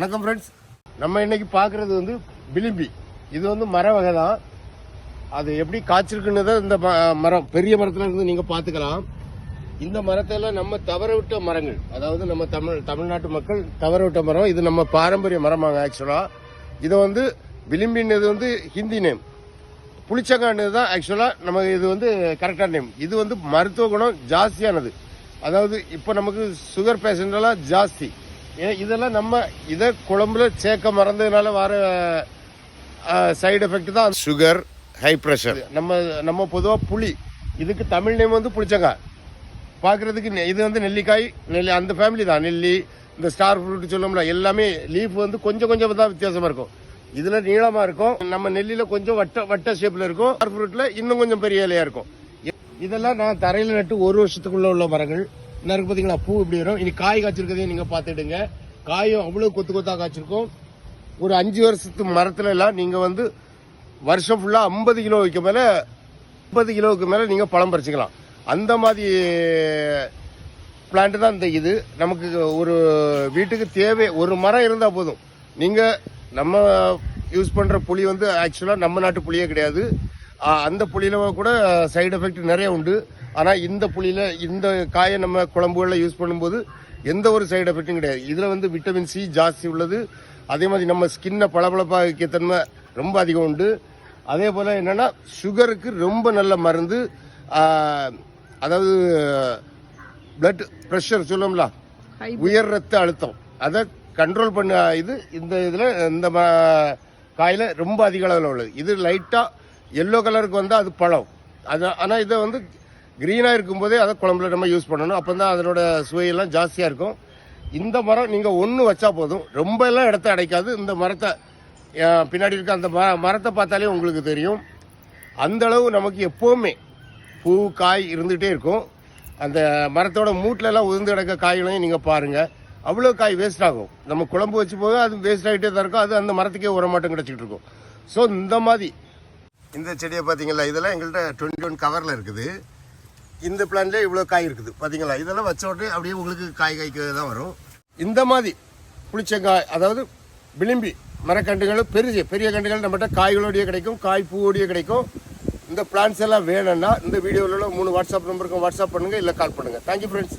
வணக்கம் ஃப்ரெண்ட்ஸ் நம்ம இன்னைக்கு பார்க்குறது வந்து விளிம்பி. இது வந்து மர வகை தான். அது எப்படி காய்ச்சிருக்குன்னு தான் இந்த ம- மரம் பெரிய மரத்தில் இருந்து நீங்கள் பார்த்துக்கலாம். இந்த மரத்தெல்லாம் நம்ம தவற விட்ட மரங்கள் அதாவது நம்ம தமிழ் தமிழ்நாட்டு மக்கள் தவற விட்ட மரம் இது நம்ம பாரம்பரிய மரமாங்க ஆக்சுவலாக இதை வந்து விளிம்பின்றது வந்து ஹிந்தி நேம் புளிச்சங்கானது தான் ஆக்சுவலாக நமக்கு இது வந்து கரெக்டான நேம் இது வந்து மருத்துவ குணம் ஜாஸ்தியானது. அதாவது இப்போ நமக்கு சுகர் பேஷண்டெல்லாம் ஜாஸ்தி. இதெல்லாம் நம்ம இதை குழம்புல சேர்க்க மறந்ததுனால வர சைடு எஃபெக்ட் தான். சுகர் ஹை ப்ரெஷர் நம்ம நம்ம பொதுவாக புளி இதுக்கு தமிழ் நேம் வந்து புளிச்சங்காய். பார்க்கறதுக்கு இது வந்து நெல்லிக்காய் நெல்லி அந்த ஃபேமிலி தான். நெல்லி இந்த ஸ்டார் ஃப்ரூட் சொல்லணும்ல எல்லாமே லீஃப் வந்து கொஞ்சம் கொஞ்சம் தான் வித்தியாசமா இருக்கும். இதுல நீளமா இருக்கும். நம்ம நெல்லியில கொஞ்சம் வட்ட வட்ட ஷேப்ல இருக்கும். ஸ்டார் ஃப்ரூட்ல இன்னும் கொஞ்சம் பெரிய இலையா இருக்கும். இதெல்லாம் நான் தரையில நட்டு ஒரு வருஷத்துக்குள்ள உள்ள மரங்கள். என்ன இருக்கு பாத்தீங்களா? பூ இப்படி வரும். இனி காய் காய்ச்சிருக்கதையும் நீங்க பாத்துடுங்க காயும் அவ்வளவு கொத்து கொத்தா காய்ச்சிருக்கும். ஒரு அஞ்சு வருஷத்து மரத்துல எல்லாம் நீங்க வந்து வருஷம் ஃபுல்லா ஐம்பது கிலோ வைக்க மேல முப்பது கிலோவுக்கு மேல நீங்க பழம் பறிச்சுக்கலாம். அந்த மாதிரி பிளான்ட் தான் இந்த இது. நமக்கு ஒரு வீட்டுக்கு தேவை ஒரு மரம் இருந்தால் போதும். நீங்கள் நம்ம யூஸ் பண்ணுற புளி வந்து ஆக்சுவலாக நம்ம நாட்டு புளியே கிடையாது. அந்த புளியில கூட சைடு எஃபெக்ட் நிறைய உண்டு. ஆனா இந்த புளியில இந்த காயை நம்ம குழம்புகள்ல யூஸ் பண்ணும்போது எந்த ஒரு சைடு எஃபெக்டும் கிடையாது. இதுல வந்து விட்டமின் சி ஜாஸ்தி உள்ளது. அதே மாதிரி நம்ம ஸ்கின்னை பளபளப்பாக்கிய தன்மை ரொம்ப அதிகம் உண்டு. அதே போல என்னன்னா சுகருக்கு ரொம்ப நல்ல மருந்து அதாவது பிளட் ப்ரெஷர் சொல்லுவோம்ல உயர் ரத்த அழுத்தம். அதை கண்ட்ரோல் பண்ண இது இந்த இதில் இந்த ம- காயில ரொம்ப அதிக அளவில் உள்ளது. இது லைட்டாக எல்லோ கலருக்கு வந்தால் அது பழம். அது ஆனால் இதை வந்து க்ரீனாக இருக்கும்போதே அதை குழம்புல நம்ம யூஸ் பண்ணணும். அப்போ தான் அதனோட சுவையெல்லாம் ஜாஸ்தியாக இருக்கும். இந்த மரம் நீங்கள் ஒன்று வச்சா போதும். ரொம்ப எல்லாம் இடத்த அடைக்காது. இந்த மரத்தை பின்னாடி இருக்க அந்த ம மரத்தை பார்த்தாலே உங்களுக்கு தெரியும். அந்தளவு நமக்கு எப்போவுமே பூ காய் இருந்துகிட்டே இருக்கும். அந்த மரத்தோட மூட்டிலலாம் உதிர்ந்து கிடக்க காய்களையும் நீங்கள் பாருங்கள் அவ்வளோ காய் வேஸ்ட் ஆகும். நம்ம குழம்பு வச்சு போக அது வேஸ்ட் ஆகிட்டே தான் இருக்கும். அது அந்த மரத்துக்கே உரமாட்டம் கிடச்சிட்டு இருக்கும். ஸோ இந்த மாதிரி. இந்த செடியை பார்த்தீங்களா இதெல்லாம் எங்கள்கிட்ட டுவெண்ட்டி ஒன் கவரில் இருக்குது. இந்த பிளான்லேயே இவ்வளோ காய் இருக்குது. பார்த்தீங்களா இதெல்லாம் வச்ச உடனே அப்படியே உங்களுக்கு காய் காய்க்க தான் வரும். இந்த மாதிரி புளிச்சங்காய் அதாவது விளிம்பி மரக்கண்டுகளும் பெரிய பெரிய கண்டுகள் நம்மகிட்ட காய்களோடைய கிடைக்கும் காய் பூவோடைய கிடைக்கும். இந்த பிளான்ஸ் எல்லாம் வேணும்னா இந்த வீடியோவில் மூணு வாட்ஸ்அப் நம்பருக்கு வாட்ஸ்அப் பண்ணுங்கள் இல்லை கால் பண்ணுங்கள் தேங்க்யூ ஃப்ரெண்ட்ஸ்